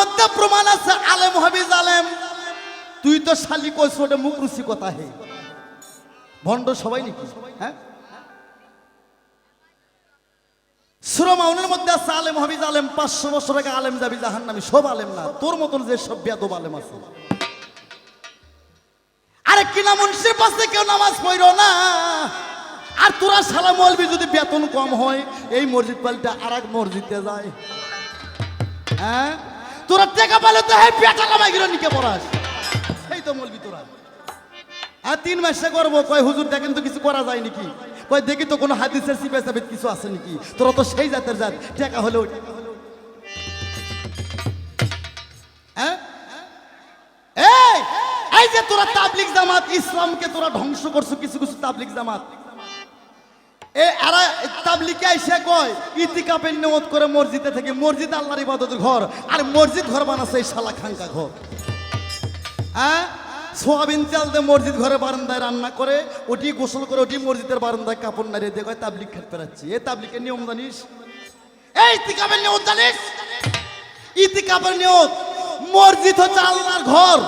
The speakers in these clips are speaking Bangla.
মধ্যে প্রমাণ আছে, আলেম তুই তো শালি ওটা মুখ রুচি কথা হে। ভণ্ড সবাই নাকি? হ্যাঁ? মধ্যে আছে, আলেম পাঁচশো বছর আগে আলেম যাবি জাহান্নামী, সব আলেম না। তোর মতন যে সব বেদব আলেম আছে। আরে কিনা মুন্সির পাশে কেউ নামাজ পড়ো না? আর তোরা সালা মলবি যদি বেতন কম হয়, এই মসজিদ পাল্টা আর এক মসজিদে যায়। হ্যাঁ? তোরা টাকা পালে তো হ্যাঁ পেটা কামাই গেল নিকে পড়াস এই তো মলবি তোরা। আর তিন মাসে করব। কয়, হুজুর, দেখেন তো কিছু করা যায় নাকি? কয়, দেখি তো কোনো হাদিসের সিপে সাবিত কিছু আছে নাকি? তোরা তো সেই জাতের জাত। টাকা হলেও হ্যাঁ? এই যে তোরা তাবলিক জামাত, ইসলামকে তোরা ধ্বংস করছ, কিছু কিছু তাবলিক জামাত। এরা তাবলিকে এসে কয়, ইতিকাপের নিয়ত করে মসজিদে থেকে মসজিদ আল্লাহর ইবাদতের ঘর, আর মসজিদ ঘর বানাচ্ছে শালা খাঙ্কা ঘর। হ্যাঁ? সোয়াবিন তেল দিয়ে মসজিদ ঘরে বারান্দায় রান্না করে, ওটি গোসল করে ওটি মসজিদের বারান্দায় কাপড় নাড়িয়ে দিয়ে কয় তাবলিক খেতে পেরাচ্ছি এ তাবলিকের নিয়ম জানিস? এই ইতিকাপের নিয়ত জানিস? ইতিকাপের নিয়ত, মসজিদ হচ্ছে আল্লাহর ঘর,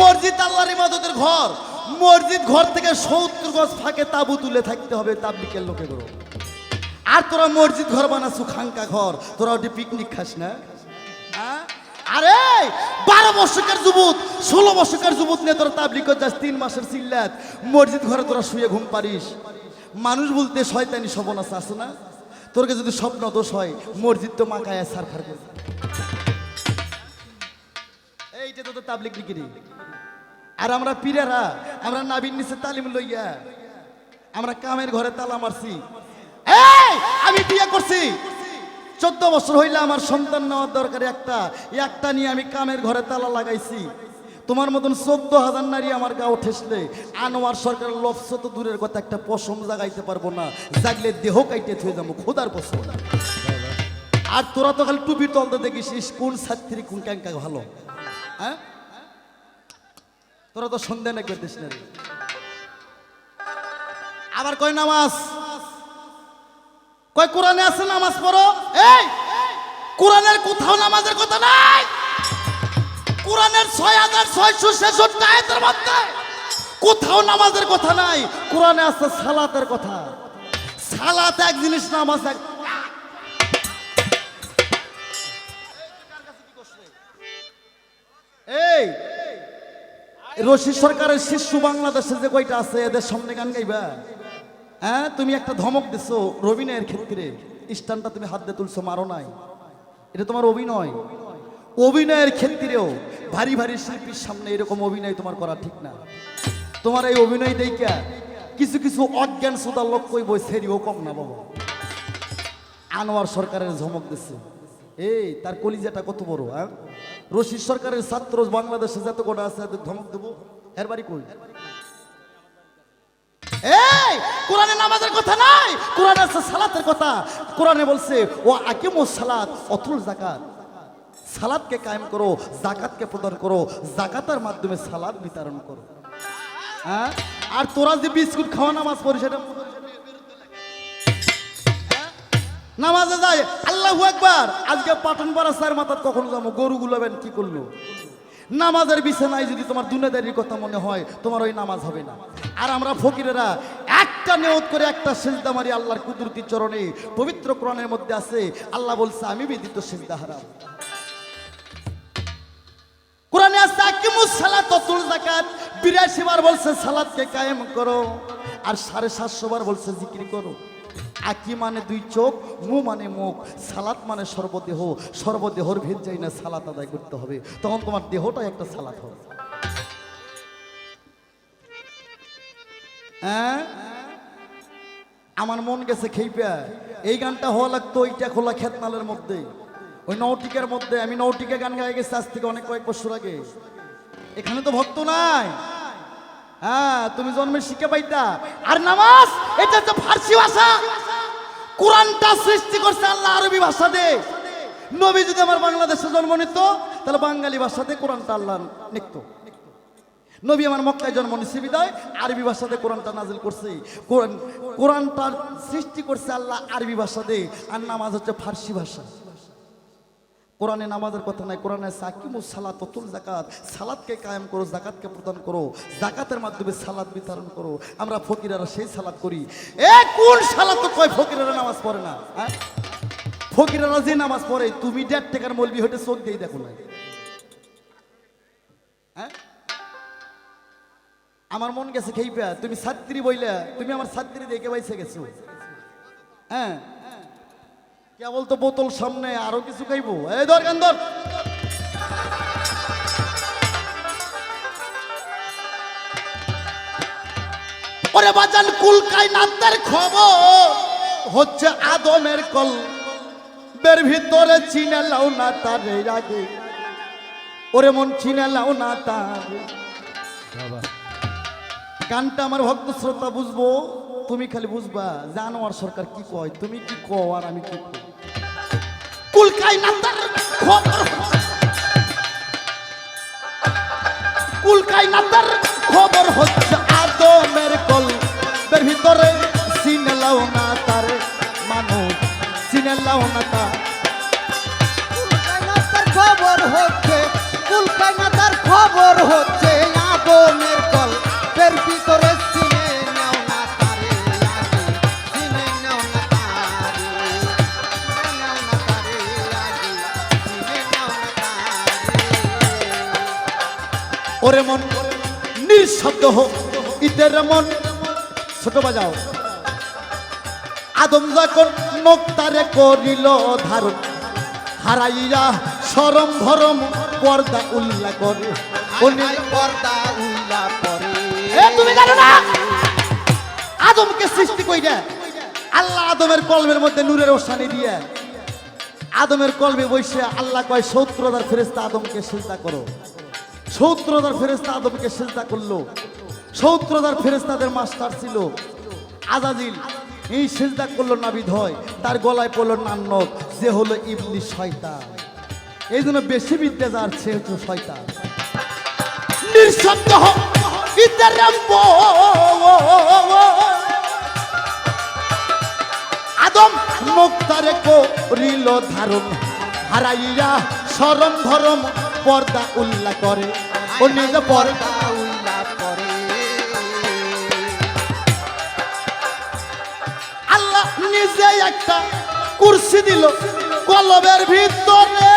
মসজিদ আল্লাহর ইবাদতের ঘর। মসজিদ ঘর থেকে সত্তর গজ ফাঁকে তাবু তুলে থাকতে হবে তাবলিকের লোকে করো আর তোরা মসজিদ ঘর বানাচ্ছ খাঙ্কা ঘর, তোরা ওটি পিকনিক খাস না? হ্যাঁ? আরে, বারো বছরের যুবক, ষোলো বছরের যুবক নিয়ে তোরা তাবলিক যাস, তিন মাসের চিল্লাত মসজিদ ঘরে তোরা শুয়ে ঘুম পারিস মানুষ বলতে শয়তানি সবনাশ আছে না? তোরকে যদি স্বপ্ন দোষ হয়, মসজিদ তো মাকায় সার খার করবে এইটা তো তাবলিক লিখিরি আর আমরা পীরেরা, আমরা নাবির নিচে তালিম লইয়া, আমরা কামের ঘরে তালা মারছি। আমি বিয়ে করছি। চোদ্দ বছর হইলে আমার সন্তান নেওয়ার দরকার একটা একটা নিয়ে আমি কামের ঘরে তালা লাগাইছি। তোমার মতন চোদ্দ হাজার নারী আমার গাও ঠেসলে, আনোয়ার সরকারের লফস তো দূরের কথা, একটা পশম জাগাইতে পারব না। জাগলে দেহ কাইতে থয়ে যাব, খোদার পশম আর তোরা তো খালি টুপি তলতে দেখিস কোন ছাত্রী, কোন ক্যাঙ্কা ভালো হ্যাঁ? তোরা তো সন্ধ্যা না করতিস না আবার কয় নামাজ? কয় কোরআনে আছে নামাজ পড়ো? এই, কোরআনের কোথাও নামাজের কথা নাই। কোরআনের ছয় হাজার ছয়শো ছেষট্টি মধ্যে কোথাও নামাজের কথা নাই। কোরআনে আছে সালাতের কথা। সালাত এক জিনিস, নামাজ এক এই রশি সরকারের শিশু বাংলাদেশে যে কয়টা আছে, এদের সামনে গান গাইবা? হ্যাঁ তুমি একটা ধমক দিছো রবিনয়ের ক্ষেত্রে। স্টানটা তুমি হাত দিয়ে তুলছো, মারো নাই। এটা তোমার অভিনয়। অভিনয়ের ক্ষেত্রেও ভারী ভারী শিল্পীর সামনে এরকম অভিনয় তোমার করা ঠিক না। তোমার এই অভিনয় দেইকা কিছু কিছু অজ্ঞান সুদা লোক কই কইব, সেরিও কম না বাবা। আনোয়ার সরকারের ধমক দিচ্ছে এই, তার কলিজাটা কত বড় হ্যাঁ? রশিদ সরকারের ছাত্র বাংলাদেশে যত গোটা আছে ধমক দেবো। এর বাড়ি কই? নামাজের কথা নাই আছে সালাতের কথা। কোরআনে বলছে, ও জাকাত সালাদকে কায়েম করো জাকাতকে প্রদান করো মাধ্যমে সালাদ বিতরণ করো। হ্যাঁ? আর তোরা যে বিস্কুট খাওয়া নামাজ পড়ি সেটা নামাজে যায়, আল্লাহ একবার আজকে পাটন পাড়া স্যার মাথার কখনো যাব গরু গুলাবেন কি করল? নামাজের বিছানায় যদি তোমার দুনিয়াদারির কথা মনে হয়, তোমার ওই নামাজ হবে না। আর আমরা ফকিরেরা একটা নিয়ত করে একটা সেজদা মারি আল্লাহর কুদরতি চরণে, পবিত্র কোরআনের মধ্যে আছে, আল্লাহ বলছে, আমি ব্যতীত সেজদা হারাম। কোরআনে আছে আকিমুস সালাত তুল যাকাত। বিরাশি বার বলছে, সালাতকে কায়েম করো। আর সাড়ে সাতশো বার বলছে, জিকির করো। আকি মানে দুই চোখ, মু মানে মুখ, সালাত মানে সর্বদেহ, সর্বদেহর ভেদ যাই না সালাত আদায় করতে হবে। তখন তোমার দেহটাই একটা সালাত হবে। হ্যাঁ? আমার মন গেছে খেইপা। এই গানটা হওয়া লাগতো ওইটা খোলা খেতনালের মধ্যে। ওই নৌটিকার মধ্যে। আমি নৌটিকা গান গাই গেছি আজ থেকে অনেক কয়েক বছর আগে। এখানে তো ভক্ত নাই। হ্যাঁ তুমি জন্মের শিক্ষা পাইতা। আর নামাজ, এটা তো ফার্সি ভাষা। কোরআনটা সৃষ্টি করছে আল্লাহ আরবি ভাষা দে নবী যদি আমার বাংলাদেশে জন্ম নিত, তাহলে বাঙালি ভাষাতে কোরআনটা আল্লাহ নিত নবী আমার মক্কায় জন্ম নিচ্ছে বিদায়, আরবি ভাষাতে কোরআনটা নাজিল করছে। কোরআন কোরআনটার সৃষ্টি করছে আল্লাহ আরবি ভাষা ভাষাতে, আর নামাজ হচ্ছে ফার্সি ভাষা। কোরআনে নামাজের কথা নাই, কোরআনে সাকিমু সালাত তুল জাকাত সালাদকে কায়েম করো জাকাতকে প্রদান করো জাকাতের মাধ্যমে সালাদ বিতরণ করো। আমরা ফকিরারা সেই সালাদ করি। এ কোন সালাদ তো কয় ফকিরেরা নামাজ পড়ে না হ্যাঁ? ফকিরেরা যে নামাজ পড়ে, তুমি দেড় টাকার মলবি হতে চোখ দিয়ে দেখো না হ্যাঁ? আমার মন গেছে খেইপা, তুমি ছাত্রী বইলে, তুমি আমার ছাত্রী দেখে বাইসে গেছো। হ্যাঁ? কেবল তো বোতল সামনে আরও কিছু খাইবো। এই ধর ধর। ওরে বাজান কুলকাই নান্দার খবর হচ্ছে আদমের কল। বের ভিতরে চিনে লাও না তারে আগে ওরে মন চিনে লাও না তার। গানটা আমার ভক্ত শ্রোতা বুঝব? তুমি খালি বুঝবা জানোয়ার সরকার কি কয়? তুমি কি কও আর আমি কি কই? কুলকাই নান্দার খবর কুলকাই নান্দার খবর ওরে মন নিঃশব্দ হোক ঈদের মন। ছোট বাজাও। আদম যখন নোক্তারে করিল ধারণ হারাইয়া সরম ভরম পর্দা উল্লাহ করে। পর্দা উল্লা এ, তুমি জানো না? আদমকে সৃষ্টি কইরা আল্লাহ আদমের কলমের মধ্যে নূরের ওসানি দিয়ে আদমের কলমে বসে আল্লাহ কয় সৌত্রদার ফেরেস্তা আদমকে সিজদা করো। সৌত্রদার ফেরেস্তা আদমকে সিজদা করল। সৌত্রদার ফেরেস্তাদের মাস্টার ছিল আজাজিল। এই সিজদা করল নাবিদ হয়, তার গলায় পড়ল নান্নক যে হলো ইবলি শয়তান। এই জন্য বেশি বিদ্যা যার, সে হচ্ছে নিঃশব্দ আদম মুক্তারে করিল ধারণ, হারাইয়া সরম ধরম পর্দা উল্লাহ করে ও নিজ পর্দা উল্লা পরে আল্লাহ নিজে একটা কুর্সি দিল, কলবের ভিতরে।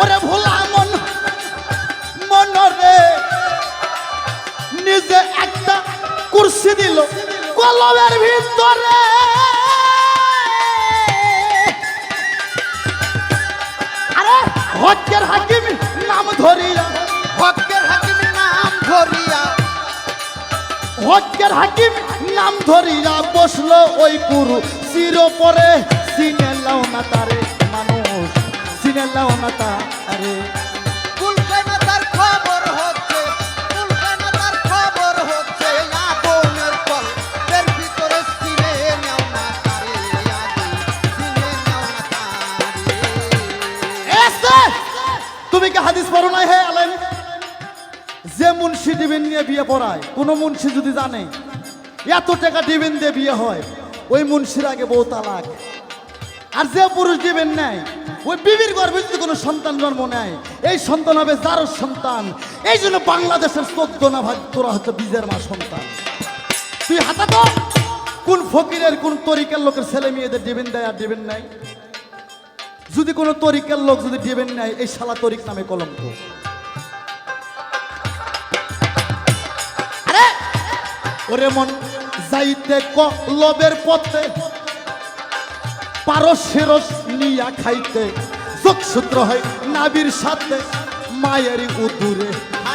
ওরে ভোলা মন মনরে নিজে একটা কুর্সি দিল, কলবের ভিতরে। হকের হাকিম, নাম ধরিয়া বসল ওই গুরু। চির পরে সিনে লাও না তারে মানুষ সিনে লাও না তারে। বিয়ে পড়ায়, কোনো মুন্সি যদি জানে, এত টাকা ডিবেন দিয়ে বিয়ে হয়, ওই মুন্সির আগে বউ তালাক। আর যে পুরুষ দিবেন নেয়, ওই বিবির গর্ভে যদি কোনো সন্তান জন্ম নেয়, এই সন্তান হবে যার সন্তান। এই জন্য বাংলাদেশের চোদ্দ না ভাগ তোরা হচ্ছে বীজের মা সন্তান। তুই হাতা তো। কোন ফকিরের, কোন তরিকার লোকের ছেলে মেয়েদের দিবেন দেয় আর দিবেন নাই যদি কোনো তরিকার লোক যদি দিবেন নেয়, এই শালা তরিক নামে কলঙ্ক। ওরে মন যাইতে কলবের পথে। পারস্যেরস নিয়া খাইতে যোগসূত্র হয় নাবির সাথে। মায়েরই উদুরে,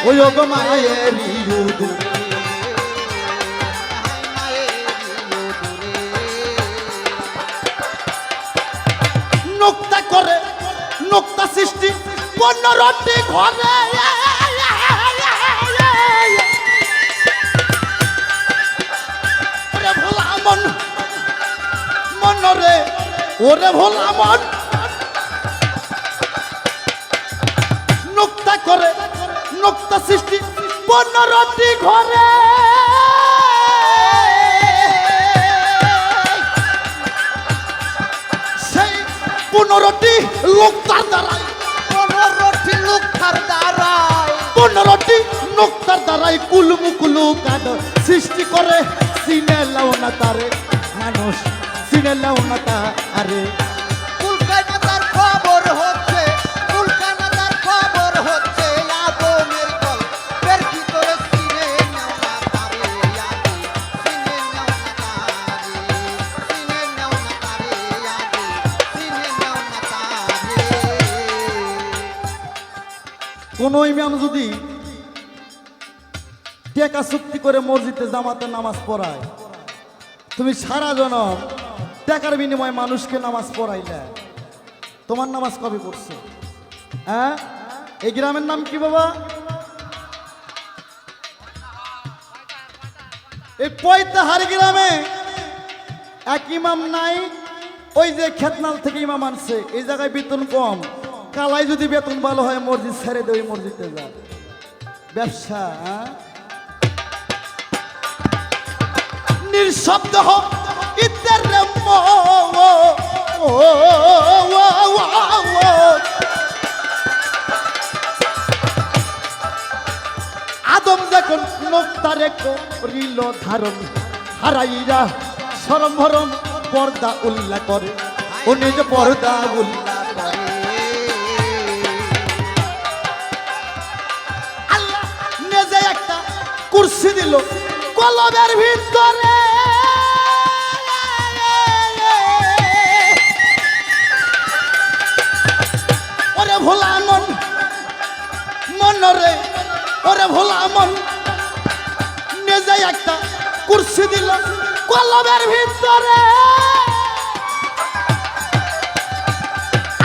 ওই উদুরে। নোক্তা করে, নোক্তা সৃষ্টি, পনেরোটি ঘরে। রে ওরে ভোলা মন। নুক্তা করে নুক্তা সৃষ্টি পনেরোটি ঘরে। সেই পনেরোটি পনেরোটি পনেরোটি দ্বারাই কুলমুকুলু কাদ সৃষ্টি করে সিনে লাউনা তারে। সিনে না কোন ইমাম যদি টেকা চুক্তি করে মসজিদে জামাতে নামাজ পড়ায় তুমি সারা জনম টাকার বিনিময়ে মানুষকে নামাজ পড়াইলে। তোমার নামাজ কবে পড়ছে? হ্যাঁ? এই গ্রামের নাম কি বাবা? এই পয়তাহার গ্রামে এক ইমাম নাই, ওই যে খেতনাল থেকে ইমাম আনছে, এই জায়গায় বেতন কম। কালাই যদি বেতন ভালো হয়, মসজিদ ছেড়ে দেয় মসজিদে যা ব্যবসা হ্যাঁ? নিঃশব্দ হোক। আদম যখন নোক্তারে করিল ধারণ হারাইরা সরম ভরম পর্দা উল্লাহ করে নিজ পর্দা আল্লাহ নিজে একটা কুর্সি দিল কলমের ভিতরে ভোলা মন মনরে ওরে ভোলা মন নিজে একটা কুর্সি দিল কলমের ভিতরে।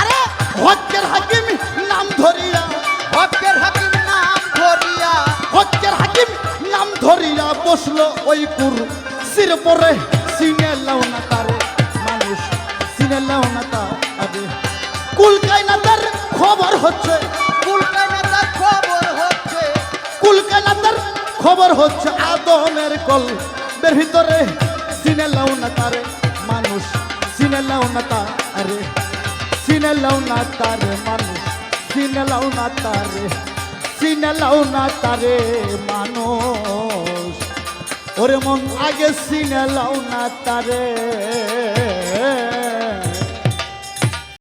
আরে হকের হাকিম নাম ধরিয়া। হকের হাকিম নাম ধরিয়া। হকের হাকিম নাম ধরিয়া বসল ওই কুর সির পরে। হচ্ছে? কুলকায়নাদার খবর হচ্ছে। তার খবর হচ্ছে আদমের কল। বের ভিতরে সিনে লাও না তারে মানুষ সিনে লাও না তারে সিনে লাও না তারে মানুষ সিনে লাও না তারে সিনে লাও না তারে মানুষ। ওরে মন আগে সিনে লাও না তারে।